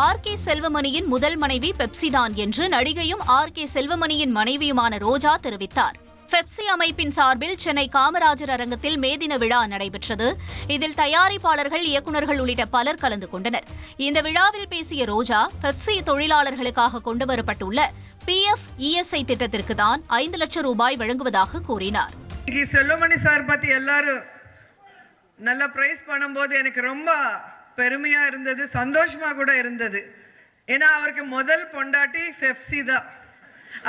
R K செல்வமணியின் முதல் மனைவி பெப்சிதான் என்று நடிகையும் ஆர் கே செல்வமணியின் மனைவியுமான ரோஜா தெரிவித்தார். பெப்சி அமைப்பின் சார்பில் சென்னை காமராஜர் அரங்கத்தில் மேதின விழா நடைபெற்றது. இதில் தயாரிப்பாளர்கள் இயக்குநர்கள் உள்ளிட்ட பலர் கலந்து கொண்டனர். இந்த விழாவில் பேசிய ரோஜா பெப்சி தொழிலாளர்களுக்காக கொண்டுவரப்பட்டுள்ள பிஎஃப் இஎஸ்ஐ திட்டத்திற்கு தான் ஐந்து லட்சம் ரூபாய் வழங்குவதாக கூறினார். செல்வமணி சார் பத்தி எல்லாரும் நல்லா பிரைஸ் பண்ணும்போது எனக்கு ரொம்ப பெருமையாக இருந்தது சந்தோஷமாக கூட இருந்தது. ஏன்னா அவருக்கு முதல் பொண்டாட்டி ஃபெஃப்சி தான்.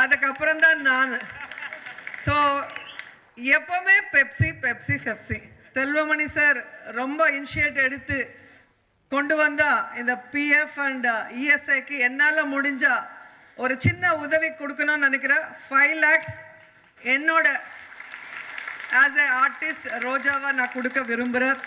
அதுக்கப்புறம் தான் நான். ஸோ எப்போவுமே பெப்சி பெப்சி ஃபெப்சி செல்வமணி சார் ரொம்ப இனிஷியேட் எடுத்து கொண்டு வந்தா இந்த பிஎஃப் அண்ட் இஎஸ்ஐக்கு என்னால் முடிஞ்சா ஒரு சின்ன உதவி கொடுக்கணும்னு நினைக்கிறேன் ஃபைவ் லேக்ஸ் என்னோட ஆஸ் எ ஆர்டிஸ்ட் ரோஜாவாக நான் கொடுக்க விரும்புகிறேன்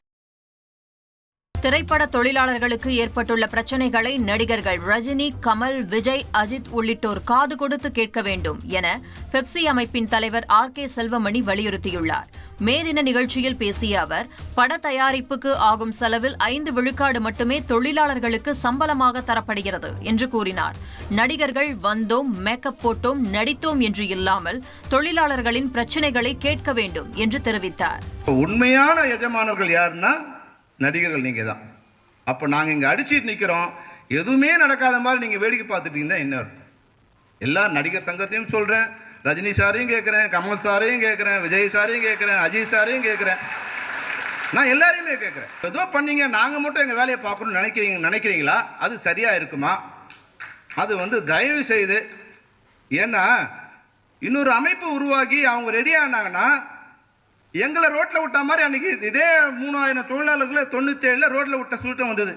திரைப்பட தொழிலாளர்களுக்கு ஏற்பட்டுள்ள பிரச்சனைகளை நடிகர்கள் ரஜினி கமல் விஜய் அஜித் உள்ளிட்டோர் காது கொடுத்து கேட்க வேண்டும் என பெப்சி அமைப்பின் தலைவர் ஆர் கே செல்வமணி வலியுறுத்தியுள்ளார். மே தின நிகழ்ச்சியில் பேசிய அவர் பட தயாரிப்புக்கு ஆகும் செலவில் ஐந்து விழுக்காடு மட்டுமே தொழிலாளர்களுக்கு சம்பளமாக தரப்படுகிறது என்று கூறினார். நடிகர்கள் வந்தோம் மேக்கப் போட்டோம் நடித்தோம் என்று இல்லாமல் தொழிலாளர்களின் பிரச்சனைகளை கேட்க வேண்டும் என்று தெரிவித்தார். உண்மையான எஜமானர்கள் யாருன்னா நடிகர்கள் நீங்கள் தான். அப்போ நாங்கள் இங்கே அடிச்சிட்டு நிற்கிறோம் எதுவுமே நடக்காத மாதிரி நீங்கள் வேடிக்கை பார்த்துட்டு இருந்தா என்ன அர்த்தம்? எல்லா நடிகர் சங்கத்தையும் சொல்கிறேன் ரஜினி சாரையும் கேட்குறேன் கமல் சாரையும் கேட்குறேன் விஜய் சாரையும் கேட்குறேன் அஜித் சாரையும் கேட்குறேன் நான் எல்லாரையுமே கேட்குறேன் ஏதோ பண்ணீங்க நாங்கள் மட்டும் எங்கள் வேலையை பார்க்கணும்னு நினைக்கிறீங்க நினைக்கிறீங்களா? அது சரியாக இருக்குமா? அது வந்து தயவு செய்து ஏன்னா இன்னொரு அமைப்பு உருவாக்கி அவங்க ரெடி ஆனாங்கன்னா எங்களை ரோட்ல விட்ட மாதிரி அன்னைக்கு இதே மூணாயிரம் தொழிலாளர்களை தொண்ணூத்தி ஏழுல ரோட்ல விட்ட சூட்டம் வந்தது.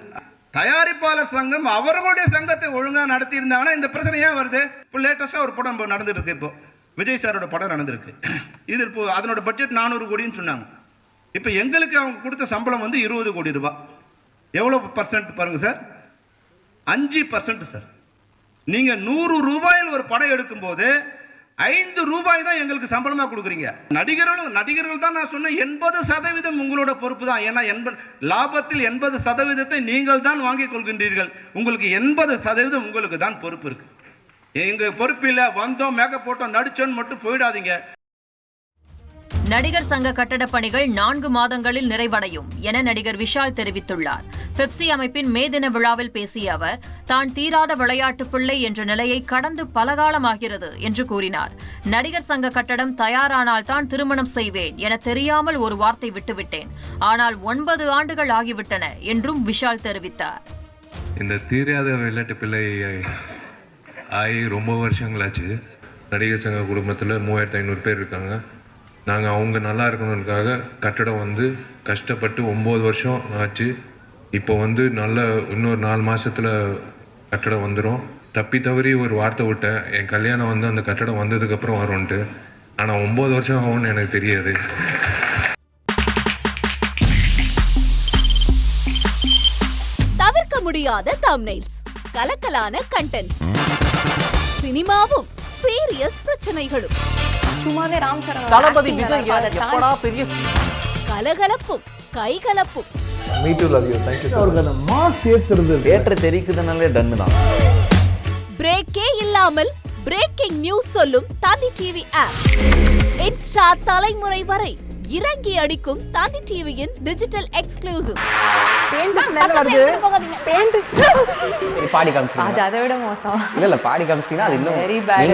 தயாரிப்பாளர் சங்கம் அவர்களுடைய சங்கத்தை ஒழுங்கா நடத்தி இருந்தாங்கன்னா இந்த பிரச்சனை ஏன் வருது? இப்போ லேட்டஸ்டா ஒரு படம் இப்போ நடந்துட்டு இருக்கு இப்போ. விஜய் சாரோட படம் நடந்திருக்கு. இது இப்போ அதனோட பட்ஜெட் நானூறு கோடின்னு சொன்னாங்க. இப்போ எங்களுக்கு அவங்க கொடுத்த சம்பளம் வந்து இருபது கோடி ரூபாய் எவ்வளோ பர்சன்ட் பாருங்க சார்? அஞ்சு பர்சன்ட் சார். நீங்க நூறு ரூபாயில் ஒரு படம் எடுக்கும்போது ஐந்து ரூபாய் தான் எங்களுக்கு சம்பளமா கொடுக்குறீங்க. நடிகர்களும் நடிகர்கள் தான் நான் சொன்னேன் எண்பது சதவீதம் உங்களோட பொறுப்பு தான். ஏன்னா எண்பது லாபத்தில் எண்பது சதவீதத்தை நீங்கள் தான் வாங்கிக் கொள்கின்றீர்கள். உங்களுக்கு எண்பது சதவீதம் உங்களுக்கு தான் பொறுப்பு இருக்கு. எங்க பொறுப்பு வந்தோம் மேக்கப் போட்டோம் நடிச்சோன்னு மட்டும் போயிடாதீங்க. நடிகர் சங்க கட்டடப் பணிகள் நான்கு மாதங்களில் நிறைவடையும் என நடிகர் விஷால் தெரிவித்துள்ளார். பெப்சி அமைப்பின் மே தின விழாவில் பேசிய அவர் தான் தீராத விளையாட்டு பிள்ளை என்ற நிலையை கடந்து பலகாலமாகிறது என்று கூறினார். நடிகர் சங்க கட்டடம் தயாரானால் தான் திருமணம் செய்வேன் என தெரியாமல் ஒரு வார்த்தை விட்டுவிட்டேன். ஆனால் ஒன்பது ஆண்டுகள் ஆகிவிட்டன என்றும் விஷால் தெரிவித்தார். இந்த தீராத விளையாட்டு பிள்ளை ஆகி ரொம்ப வருஷங்களாச்சு. நடிகர் சங்க குடும்பத்தில் மூவாயிரத்து ஐநூறு பேர் இருக்காங்க. நாங்கள் அவங்க நல்லா இருக்கணுன்றதுக்காக கட்டடம் வந்து கஷ்டப்பட்டு ஒம்பது வருஷம் ஆச்சு. இப்போ வந்து நல்ல இன்னொரு நாலு மாதத்தில் கட்டடம் வந்துடும் தப்பி தவறி ஒரு வார்த்தை விட்டேன். என் கல்யாணம் வந்து அந்த கட்டடம் வந்ததுக்கப்புறம் வரும்ன்ட்டு. ஆனால் ஒம்பது வருஷம் ஆகும்னு எனக்கு தெரியாது. தவிர்க்க முடியாத தம்னைல்ஸ் கலக்கலான கண்டென்ட்ஸ் சினிமாவும் சீரியஸ் பிரச்சனைகளும். சும்மாவே ராம் சரண் தளபதி விஜய் எப்படா பெரிய கலகலப்பும் கைகலப்பும். Me too love you thank you அவருக்கு அந்த மாஸ் ஏத்துறது தேட்டர் தெரிக்குதுனாலே டன்னு தான். பிரேக்கே இல்லாமல் பிரேக்கிங் நியூஸ் சொல்லும் தந்தி டிவி ஆப் இன்ஸ்டா தலைமுறை வரை இறங்கி அடிக்கும் தந்தி டிவியின் டிஜிட்டல் எக்ஸ்க்ளூசிவ் பாடி காமிச்சிங்க அது அதை விட மோசம். இல்ல இல்ல பாடி காமிச்சிங்கன்னா அது இன்னும் வெரி பேட்